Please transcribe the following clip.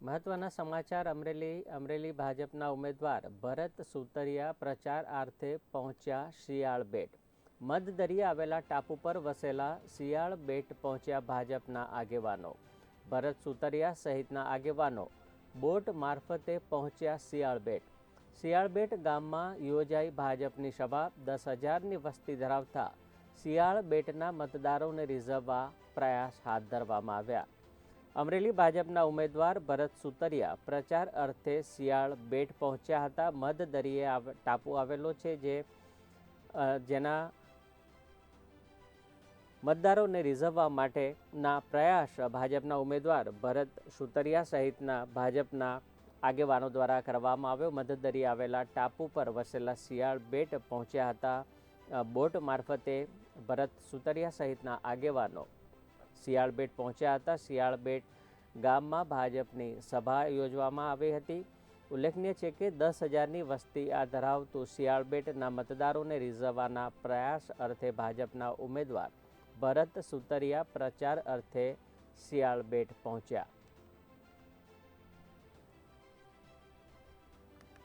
મહત્વના સમાચાર અમરેલી અમરેલી ભાજપના ઉમેદવાર ભરત સુતરિયા પ્રચાર અર્થે પહોંચ્યા શિયાળ બેટ. મધદરિયે આવેલા ટાપુ પર વસેલા શિયાળ બેટ પહોંચ્યા ભાજપના આગેવાનો. ભરત સુતરિયા સહિતના આગેવાનો બોટ મારફતે પહોંચ્યા શિયાળ બેટ. શિયાળ બેટ ગામમાં યોજાઈ ભાજપની સભા, દસ હજારની વસ્તી ધરાવતા શિયાળ બેટના મતદારોને રીઝવવા પ્રયાસ હાથ ધરવામાં આવ્યા. અમરેલી ભાજપના ઉમેદવાર ભરત સુતરિયા પ્રચાર અર્થે શિયાળ બેટ પહોંચ્યા હતા. મધ દરિયે ટાપુ આવેલો છે જે જેના મતદારોને રીઝવવા માટેના પ્રયાસ ભાજપના ઉમેદવાર ભરત સુતરિયા સહિતના ભાજપના આગેવાનો દ્વારા કરવામાં આવ્યો. મધ દરિયે આવેલા ટાપુ પર વસેલા શિયાળ બેટ પહોંચ્યા હતા. બોટ મારફતે ભરત સુતરિયા સહિતના આગેવાનો શિયાળ બેટ પહોંચ્યા હતા. શિયાળબેટ ગામમાં ભાજપની સભા યોજવામાં આવી હતી. ઉલ્લેખનીય છે કે દસ હજારની વસ્તી આ ધરાવતું શિયાળબેટના મતદારોને રીઝવવાના પ્રયાસ અર્થે ભાજપના ઉમેદવાર ભરત સુતરિયા પ્રચાર અર્થે શિયાળબેટ પહોંચ્યા.